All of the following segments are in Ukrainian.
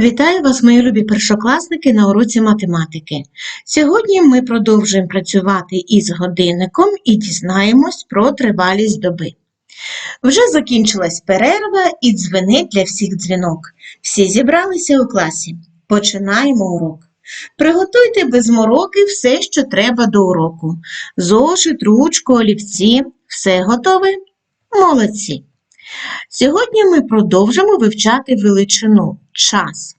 Вітаю вас, мої любі першокласники, на уроці математики. Сьогодні ми продовжуємо працювати із годинником і дізнаємось про тривалість доби. Вже закінчилась перерва і дзвенить для всіх дзвінок. Всі зібралися у класі. Починаємо урок. Приготуйте без мороки все, що треба до уроку. Зошит, ручку, олівці. Все готове? Молодці! Сьогодні ми продовжимо вивчати величину час.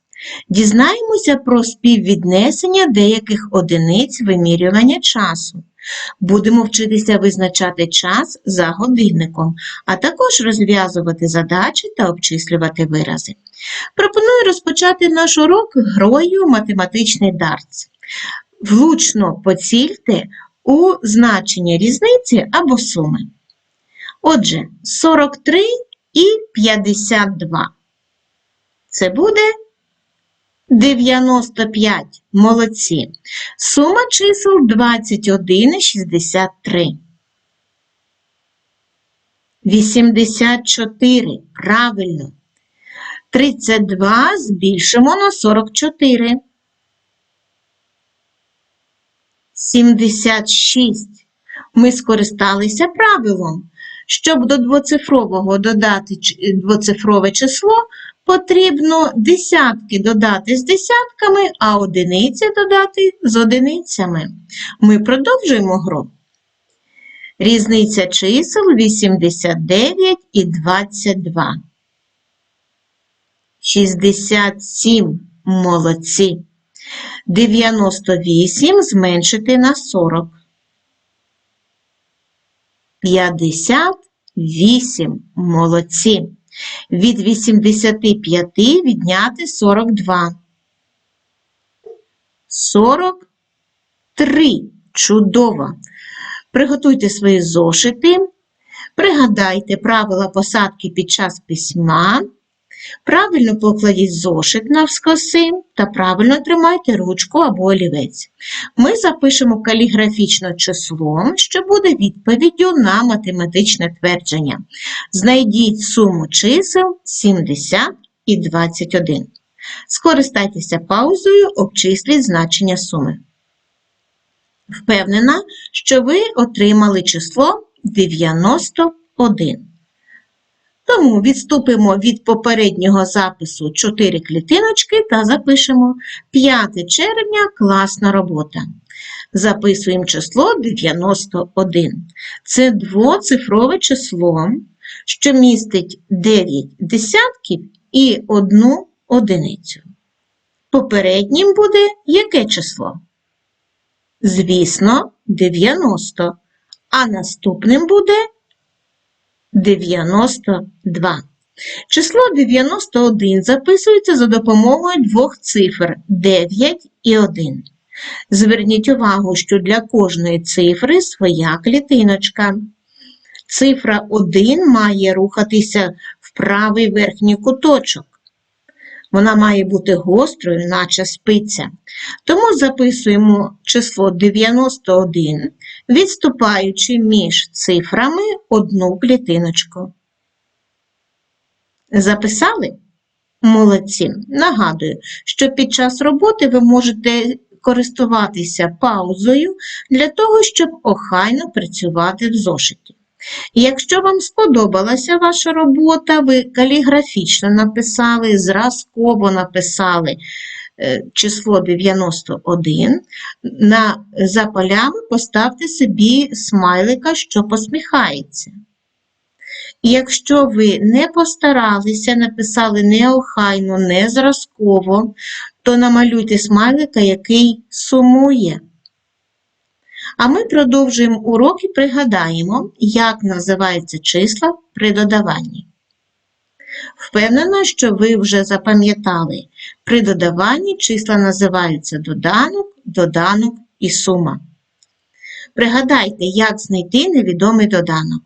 Дізнаємося про співвіднесення деяких одиниць вимірювання часу. Будемо вчитися визначати час за годинником, а також розв'язувати задачі та обчислювати вирази. Пропоную розпочати наш урок грою математичний дартс. Влучно поцільте у значення різниці або суми. Отже, 43 і 52. Це буде 95. Молодці. Сума чисел 21 і 63. 84. Правильно. 32 збільшимо на 44. 76. Ми скористалися правилом. Щоб до двоцифрового додати двоцифрове число, потрібно десятки додати з десятками, а одиниці додати з одиницями. Ми продовжуємо гру. Різниця чисел 89 і 22. 67. Молодці. 98 зменшити на 40. 58. Молодці. Від 85 відняти 42. 43. Чудово. Приготуйте свої зошити. Пригадайте правила посадки під час письма. Правильно покладіть зошит навскоси та правильно тримайте ручку або олівець. Ми запишемо каліграфічно число, що буде відповіддю на математичне твердження. Знайдіть суму чисел 70 і 21. Скористайтеся паузою, обчисліть значення суми. Впевнена, що ви отримали число 91. Тому відступимо від попереднього запису 4 клітиночки та запишемо 5 червня класна робота. Записуємо число 91. Це двоцифрове число, що містить 9 десятків і 1 одиницю. Попереднім буде яке число? Звісно, 90. А наступним буде 92. Число 91 записується за допомогою двох цифр 9 і 1. Зверніть увагу, що для кожної цифри своя клітиночка. Цифра 1 має рухатися в правий верхній куточок. Вона має бути гострою, наче спиця. Тому записуємо число 91, відступаючи між цифрами одну клітиночку. Записали? Молодці. Нагадую, що під час роботи ви можете користуватися паузою для того, щоб охайно працювати в зошиті. Якщо вам сподобалася ваша робота, ви каліграфічно написали, зразково написали число 91, на, за полями поставте собі смайлика, що посміхається. І якщо ви не постаралися, написали неохайно, не зразково, то намалюйте смайлика, який сумує. А ми продовжуємо урок і пригадаємо, як називаються числа при додаванні. Впевнена, що ви вже запам'ятали, при додаванні числа називаються доданок, доданок і сума. Пригадайте, як знайти невідомий доданок.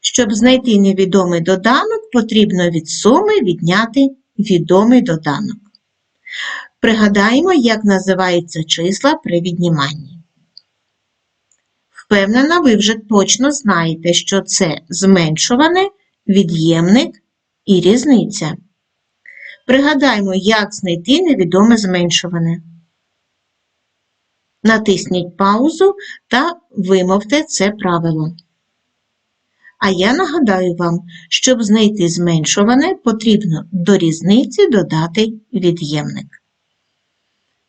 Щоб знайти невідомий доданок, потрібно від суми відняти відомий доданок. Пригадаємо, як називаються числа при відніманні. Впевнена, ви вже точно знаєте, що це зменшуване, від'ємник і різниця. Пригадаймо, як знайти невідоме зменшуване. Натисніть паузу та вимовте це правило. А я нагадаю вам, щоб знайти зменшуване, потрібно до різниці додати від'ємник.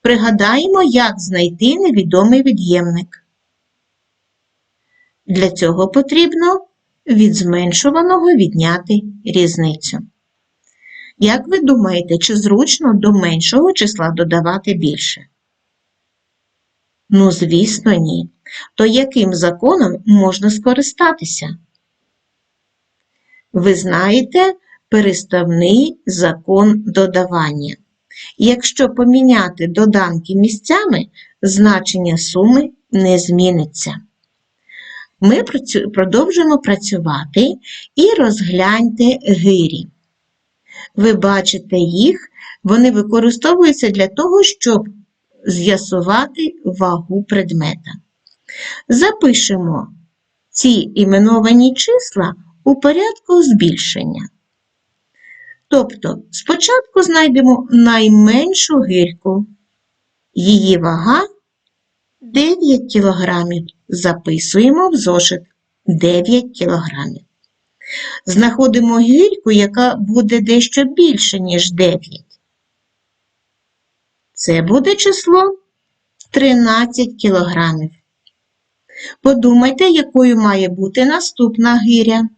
Пригадаємо, як знайти невідомий від'ємник. Для цього потрібно від зменшуваного відняти різницю. Як ви думаєте, чи зручно до меншого числа додавати більше? Ну, звісно, ні. То яким законом можна скористатися? Ви знаєте переставний закон додавання. Якщо поміняти доданки місцями, значення суми не зміниться. Ми продовжуємо працювати і розгляньте гирі. Ви бачите їх, вони використовуються для того, щоб з'ясувати вагу предмета. Запишемо ці іменовані числа у порядку збільшення. Тобто, спочатку знайдемо найменшу гірку. Її вага 9 кг. Записуємо в зошит 9 кг. Знаходимо гірку, яка буде дещо більше, ніж 9. Це буде число 13 кг. Подумайте, якою має бути наступна гиря.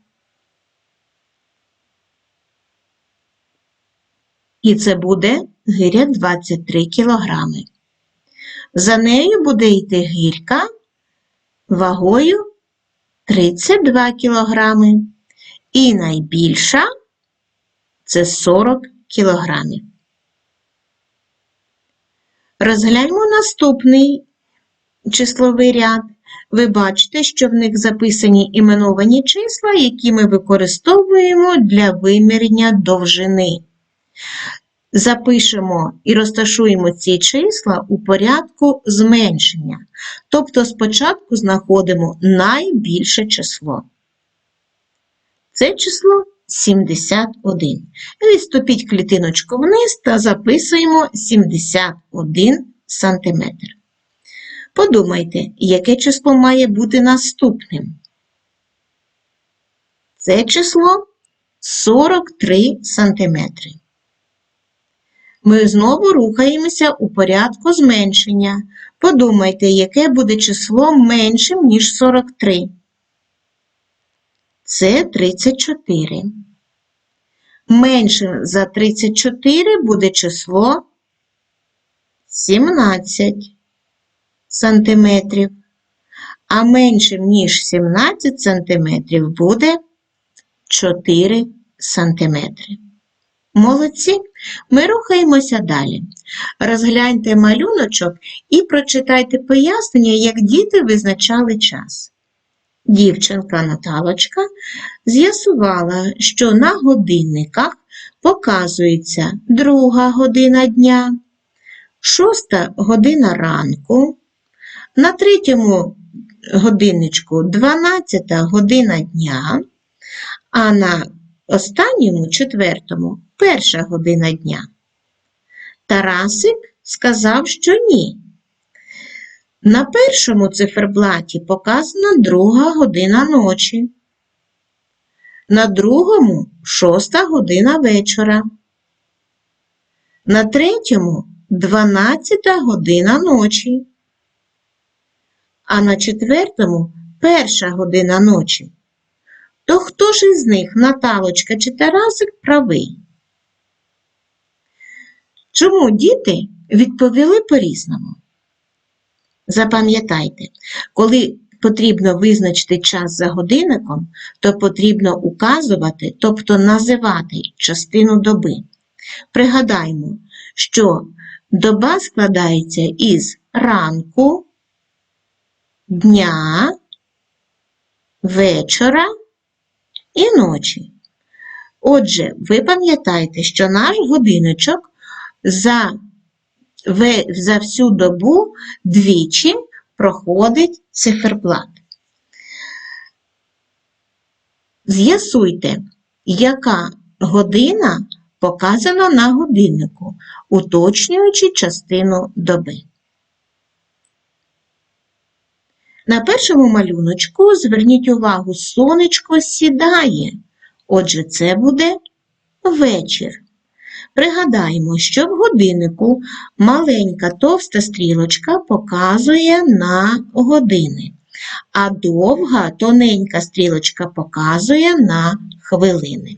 І це буде гиря 23 кг. За нею буде йти гірка вагою 32 кг. І найбільша це 40 кг. Розгляньмо наступний числовий ряд. Ви бачите, що в них записані іменовані числа, які ми використовуємо для вимірення довжини. Запишемо і розташуємо ці числа у порядку зменшення. Тобто спочатку знаходимо найбільше число. Це число 71. Відступіть клітиночку вниз та записуємо 71 см. Подумайте, яке число має бути наступним. Це число 43 см. Ми знову рухаємося у порядку зменшення. Подумайте, яке буде число меншим, ніж 43. Це 34. Меншим за 34 буде число 17 сантиметрів, а меншим, ніж 17 сантиметрів буде 4 сантиметри. Молодці, ми рухаємося далі. Розгляньте малюночок і прочитайте пояснення, як діти визначали час. Дівчинка Наталочка з'ясувала, що на годинниках показується друга година дня, шоста година ранку, на третьому годинничку 12 година дня, а на останньому четвертому перша година дня. Тарасик сказав, що ні. На першому циферблаті показана друга година ночі. На другому шоста година вечора. На третьому дванадцята година ночі. А на четвертому перша година ночі. То хто ж із них, Наталочка чи Тарасик, правий? Чому діти відповіли по-різному? Запам'ятайте, коли потрібно визначити час за годинником, то потрібно указувати, тобто називати частину доби. Пригадаймо, що доба складається із ранку, дня, вечора і ночі. Отже, ви пам'ятаєте, що наш годиночок за, за всю добу двічі проходить циферблат. З'ясуйте, яка година показано на годиннику, уточнюючи частину доби. На першому малюночку зверніть увагу, сонечко сідає. Отже, це буде вечір. Пригадаємо, що в годиннику маленька товста стрілочка показує на години, а довга тоненька стрілочка показує на хвилини.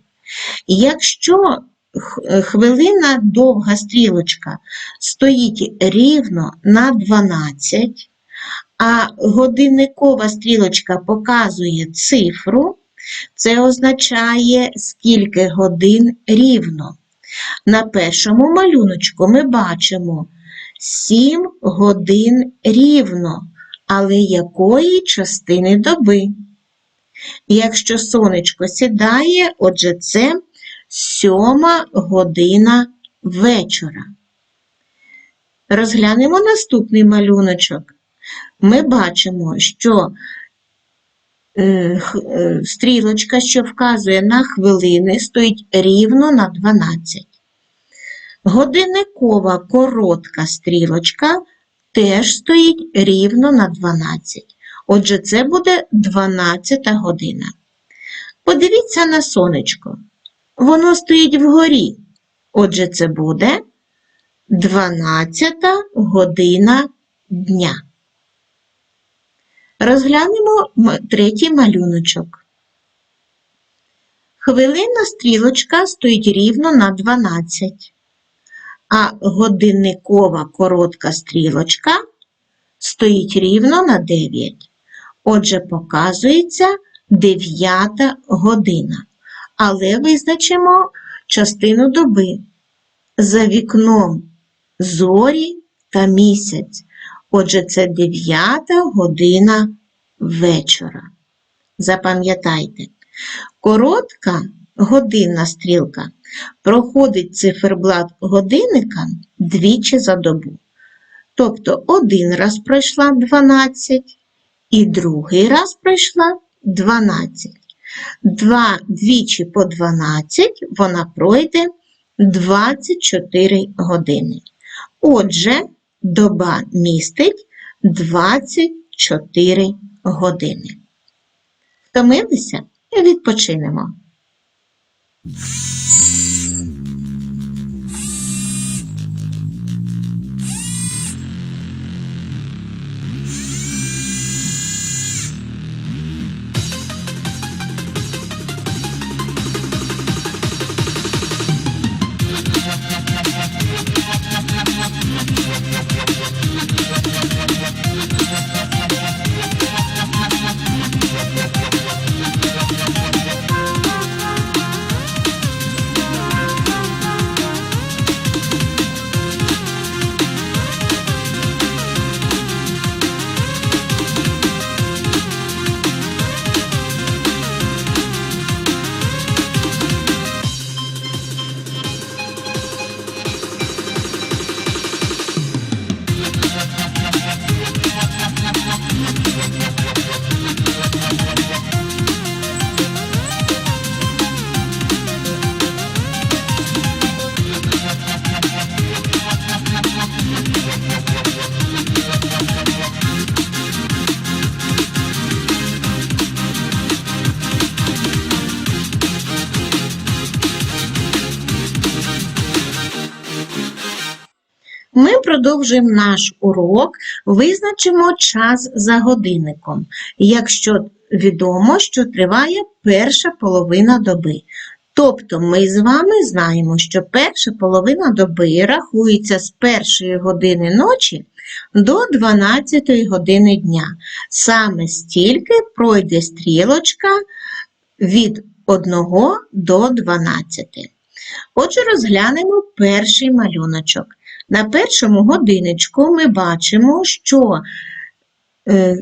Якщо хвилина довга стрілочка стоїть рівно на 12, а годинникова стрілочка показує цифру, це означає, скільки годин рівно. На першому малюночку ми бачимо 7 годин рівно, але якої частини доби? Якщо сонечко сідає, отже, це сьома година вечора. Розглянемо наступний малюночок. Ми бачимо, що стрілочка, що вказує на хвилини, стоїть рівно на 12. Годинникова коротка стрілочка теж стоїть рівно на 12. Отже, це буде 12 година. Подивіться на сонечко. Воно стоїть вгорі. Отже, це буде 12 година дня. Розглянемо третій малюночок. Хвилинна стрілочка стоїть рівно на 12, а годинникова коротка стрілочка стоїть рівно на 9. Отже, показується 9 година. Але визначимо частину доби. За вікном зорі та місяць. Отже, це 9 година вечора. Запам'ятайте, коротка годинна стрілка проходить циферблат годинника двічі за добу. Тобто один раз пройшла 12 і другий раз пройшла 12. Два, двічі по 12 вона пройде 24 години. Отже, доба містить 24 години. Втомилися? Відпочинемо. Ми продовжуємо наш урок, визначимо час за годинником, якщо відомо, що триває перша половина доби. Тобто ми з вами знаємо, що перша половина доби рахується з першої години ночі до 12 години дня. Саме стільки пройде стрілочка від 1 до 12. Отже, розглянемо перший малюночок. На першому годиночку ми бачимо, що е,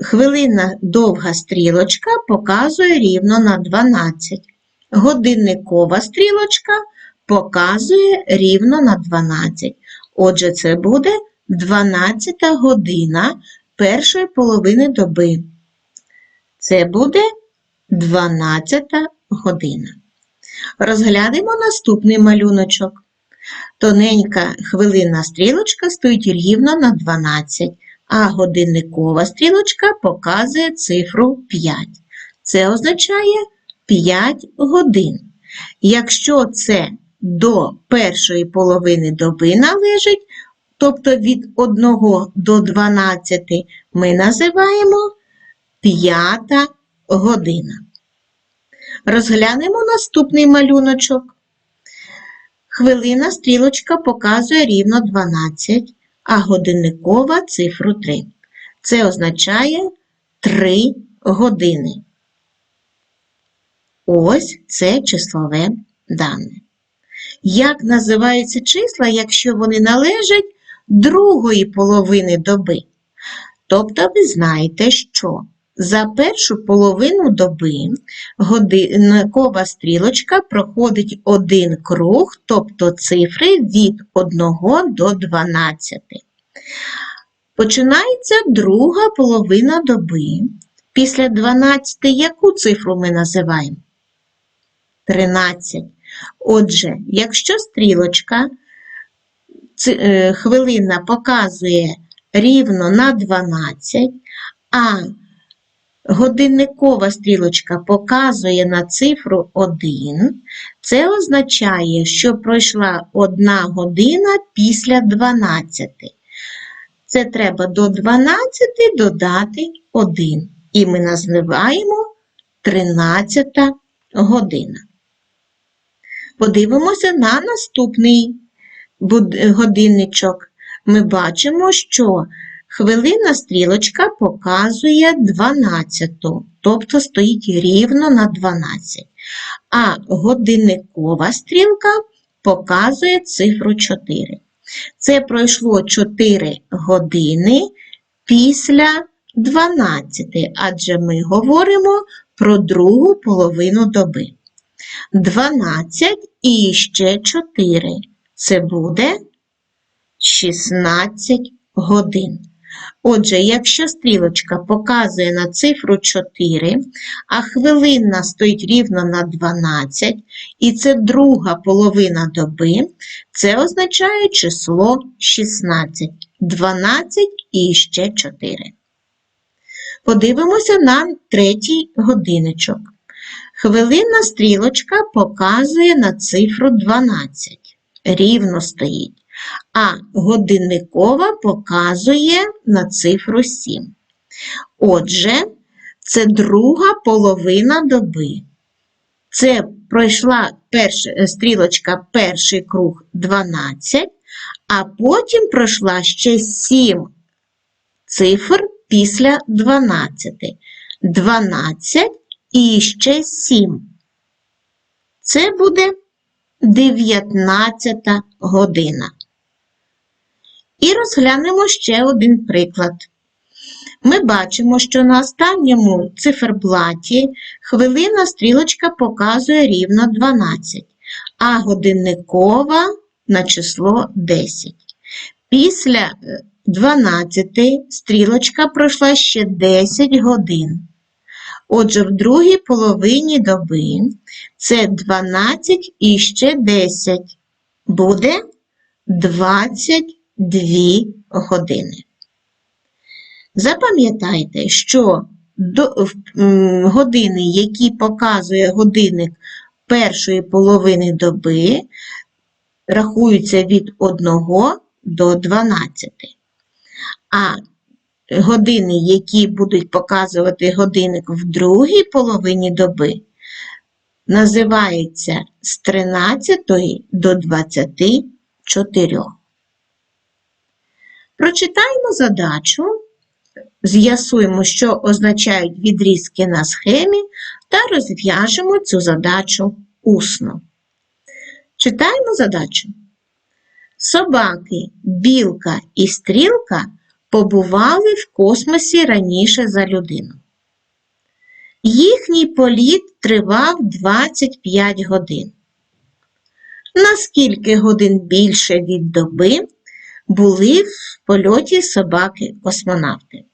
хвилинна довга стрілочка показує рівно на 12. Годинникова стрілочка показує рівно на 12. Отже, це буде 12 година першої половини доби. Це буде 12 година. Розглянемо наступний малюночок. Тоненька хвилинна стрілочка стоїть рівно на 12, а годинникова стрілочка показує цифру 5. Це означає 5 годин. Якщо це до першої половини доби належить, тобто від 1 до 12, ми називаємо п'ята година. Розглянемо наступний малюночок. Хвилина стрілочка показує рівно 12, а годинникова цифру 3. Це означає 3 години. Ось це числове дане. Як називаються числа, якщо вони належать другої половини доби? Тобто ви знаєте, що за першу половину доби годинникова стрілочка проходить один круг, тобто цифри від 1 до 12. Починається друга половина доби. Після 12 яку цифру ми називаємо? 13. Отже, якщо стрілочка е, хвилина показує рівно на 12, а годинникова стрілочка показує на цифру 1, це означає, що пройшла 1 година після 12. Це треба до 12 додати 1. І ми називаємо 13 година. Подивимося на наступний годинничок. Ми бачимо, що хвилина стрілочка показує 12, тобто стоїть рівно на 12. А годинникова стрілка показує цифру 4. Це пройшло 4 години після 12, адже ми говоримо про другу половину доби. 12 і ще 4. Це буде 16 годин. Отже, якщо стрілочка показує на цифру 4, а хвилинна стоїть рівно на 12, і це друга половина доби, це означає число 16. 12 і ще 4. Подивимося на третій годиночок. Хвилинна стрілочка показує на цифру 12. Рівно стоїть. А годинникова показує на цифру 7. Отже, це друга половина доби. Це пройшла перша, стрілочка перший круг 12, а потім пройшла ще 7 цифр після 12. 12 і ще 7. Це буде 19 година. І розглянемо ще один приклад. Ми бачимо, що на останньому циферблаті хвилина стрілочка показує рівно 12, а годинникова на число 10. Після е, 12 стрілочка пройшла ще 10 годин. Отже, в другій половині доби це 12 і ще 10. Буде 22 години. Запам'ятайте, що до, години, які показує годинник першої половини доби, рахуються від 1 до 12. А години, які будуть показувати годинник в другій половині доби, називаються з 13 до 24. Прочитаємо задачу, з'ясуємо, що означають відрізки на схемі, та розв'яжемо цю задачу усно. Читаємо задачу. Собаки, білка і стрілка побували в космосі раніше за людину. Їхній політ тривав 25 годин. Наскільки годин більше від доби були в польоті собаки-космонавти?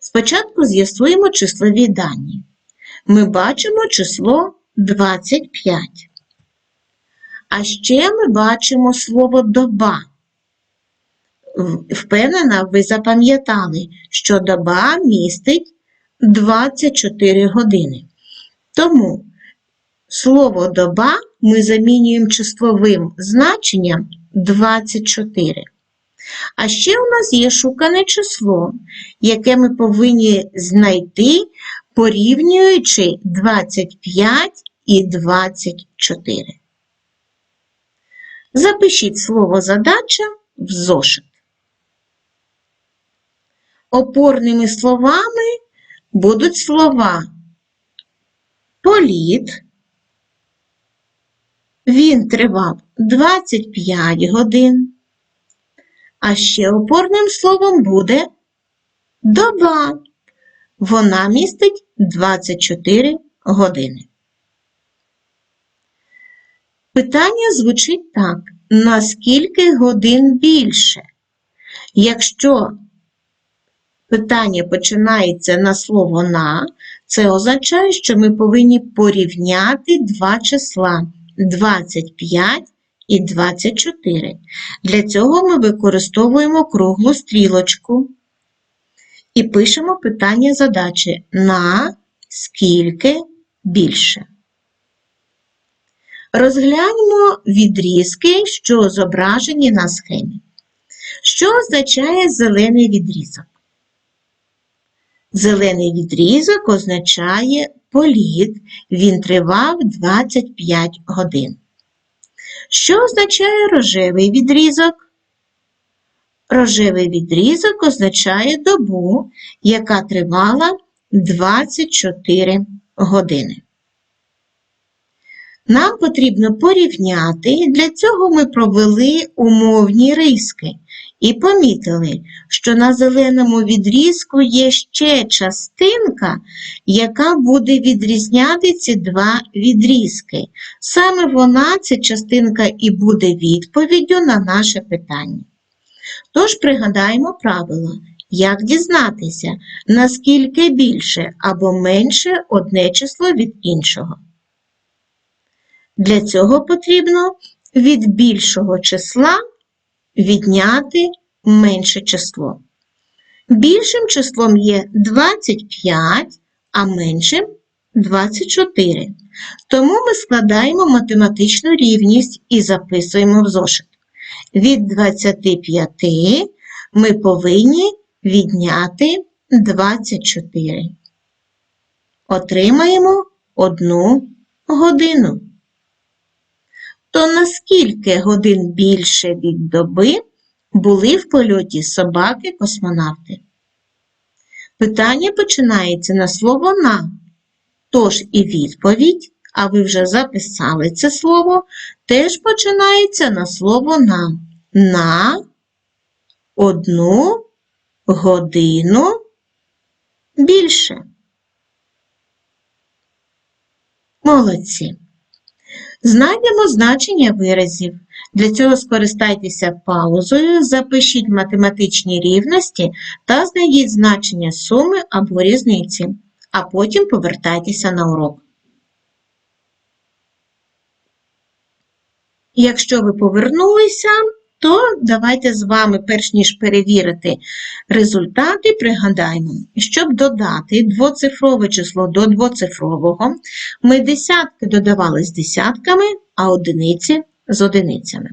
Спочатку з'ясуємо числові дані. Ми бачимо число 25. А ще ми бачимо слово доба. Впевнена, ви запам'ятали, що доба містить 24 години. Тому слово доба ми замінюємо числовим значенням 24. А ще у нас є шукане число, яке ми повинні знайти, порівнюючи 25 і 24. Запишіть слово задача в зошит. Опорними словами будуть слова політ. Він тривав 25 годин. А ще опорним словом буде доба. Вона містить 24 години. Питання звучить так: наскільки годин більше? Якщо питання починається на слово на, це означає, що ми повинні порівняти два числа 25 і 24. Для цього ми використовуємо круглу стрілочку і пишемо питання задачі на скільки більше. Розгляньмо відрізки, що зображені на схемі. Що означає зелений відрізок? Зелений відрізок означає політ, він тривав 25 годин. Що означає рожевий відрізок? Рожевий відрізок означає добу, яка тривала 24 години. Нам потрібно порівняти, для цього ми провели умовні риски і помітили, що на зеленому відрізку є ще частинка, яка буде відрізняти ці два відрізки. Саме вона, ця частинка, і буде відповіддю на наше питання. Тож пригадаємо правило, як дізнатися, наскільки більше або менше одне число від іншого. Для цього потрібно від більшого числа відняти менше число. Більшим числом є 25, а меншим 24. Тому ми складаємо математичну рівність і записуємо в зошит. Від 25 ми повинні відняти 24. Отримаємо 1 годину. То наскільки годин більше від доби були в польоті собаки-космонавти? Питання починається на слово на. Тож і відповідь, а ви вже записали це слово, теж починається на слово на. На одну годину більше. Молодці. Знайдемо значення виразів. Для цього скористайтеся паузою, запишіть математичні рівності та знайдіть значення суми або різниці, а потім повертайтеся на урок. Якщо ви повернулися, то давайте з вами, перш ніж перевірити результати, пригадаємо, щоб додати двоцифрове число до двоцифрового, ми десятки додавали з десятками, а одиниці з одиницями.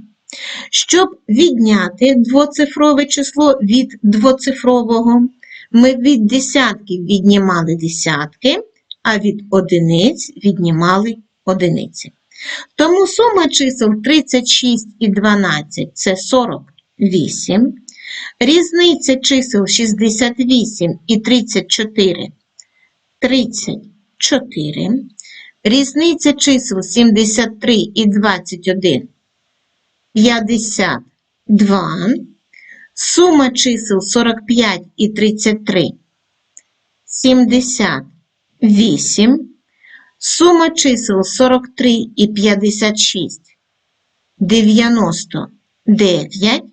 Щоб відняти двоцифрове число від двоцифрового, ми від десятків віднімали десятки, а від одиниць віднімали одиниці. Тому сума чисел 36 і 12 – це 48. Різниця чисел 68 і 34 – 34. Різниця чисел 73 і 21 – 52. Сума чисел 45 і 33 – 78. Сума чисел 43 і 56 – 99.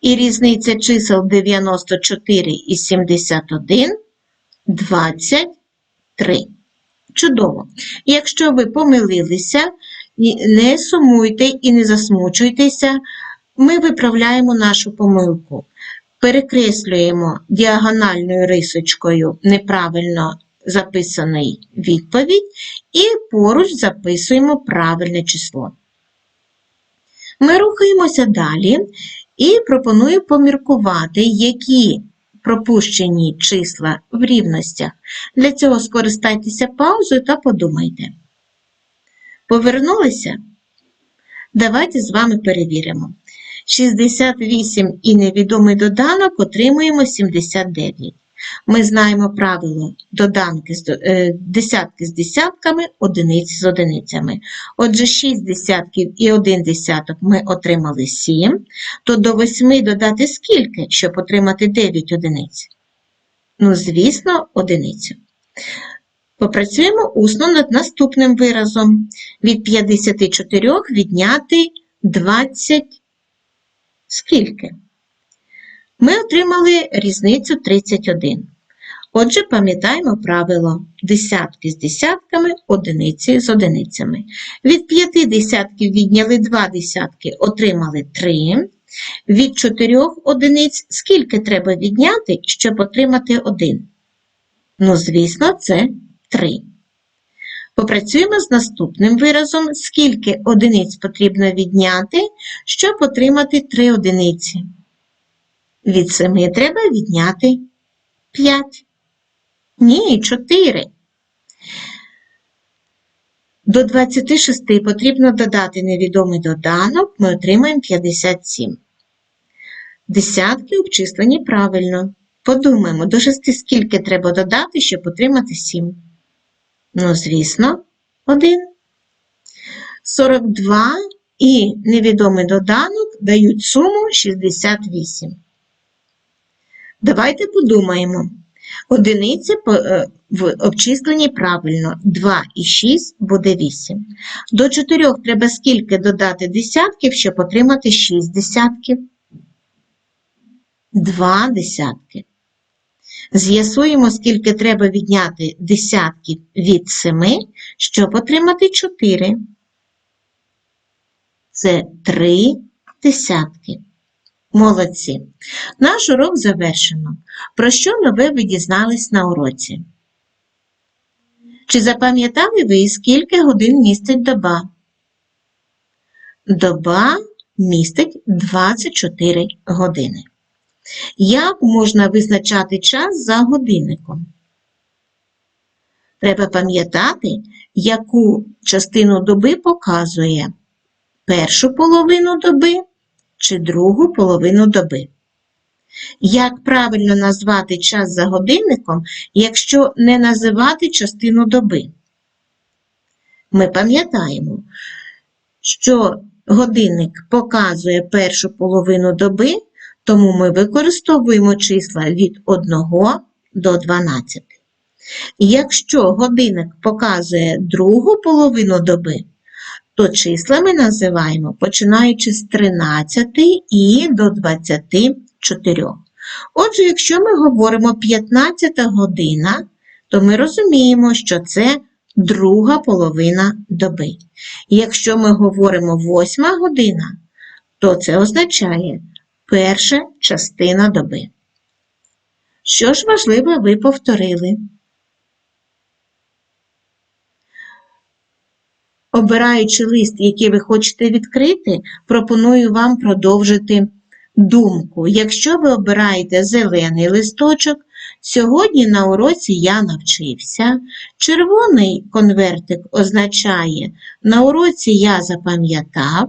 І різниця чисел 94 і 71 – 23. Чудово. Якщо ви помилилися, не сумуйте і не засмучуйтеся, ми виправляємо нашу помилку. Перекреслюємо діагональною рисочкою неправильно записаний відповідь і поруч записуємо правильне число. Ми рухаємося далі і пропоную поміркувати, які пропущені числа в рівностях. Для цього скористайтеся паузою та подумайте. Повернулися? Давайте з вами перевіримо. 68 і невідомий доданок отримуємо 79. Ми знаємо правило доданки з, е, десятки з десятками, одиниці з одиницями. Отже, 6 десятків і 1 десяток ми отримали 7, то до 8 додати скільки, щоб отримати 9 одиниць? Ну, звісно, одиницю. Попрацюємо усно над наступним виразом. Від 54 відняти 20 скільки? Ми отримали різницю 31. Отже, пам'ятаємо правило десятки з десятками, одиниці з одиницями. Від 5 десятків відняли 2 десятки, отримали 3. Від 4 одиниць скільки треба відняти, щоб отримати 1? Ну, звісно, це 3. Попрацюємо з наступним виразом, скільки одиниць потрібно відняти, щоб отримати 3 одиниці. Від 7 треба відняти 5. Ні, 4. До 26 потрібно додати невідомий доданок, ми отримаємо 57. Десятки обчислені правильно. Подумаємо, до 6 скільки треба додати, щоб отримати 7. Ну, звісно, 1. 42 і невідомий доданок дають суму 68. Давайте подумаємо. Одиниці е, в обчисленні правильно. 2 і 6 буде 8. До 4 треба скільки додати десятків, щоб отримати 6 десятків? 2 десятки. З'ясуємо, скільки треба відняти десятків від 7, щоб отримати 4. Це 3 десятки. Молодці. Наш урок завершено. Про що нове ви дізнались на уроці? Чи запам'ятали ви, скільки годин містить доба? Доба містить 24 години. Як можна визначати час за годинником? Треба пам'ятати, яку частину доби показує першу половину доби чи другу половину доби. Як правильно назвати час за годинником, якщо не називати частину доби? Ми пам'ятаємо, що годинник показує першу половину доби, тому ми використовуємо числа від 1 до 12. Якщо годинник показує другу половину доби, то числа ми називаємо починаючи з 13 і до 24. Отже, якщо ми говоримо 15 година, то ми розуміємо, що це друга половина доби. Якщо ми говоримо 8 година, то це означає перша частина доби. Що ж важливе ви повторили? Обираючи лист, який ви хочете відкрити, пропоную вам продовжити думку. Якщо ви обираєте зелений листочок, сьогодні на уроці я навчився. Червоний конвертик означає на уроці я запам'ятав,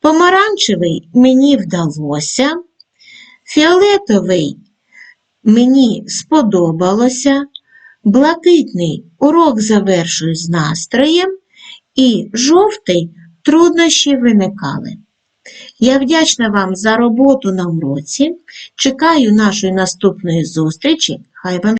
помаранчевий мені вдалося, фіолетовий мені сподобалося, блакитний урок завершую з настроєм. І жовтий труднощі виникали. Я вдячна вам за роботу на уроці. Чекаю нашої наступної зустрічі. Хай вам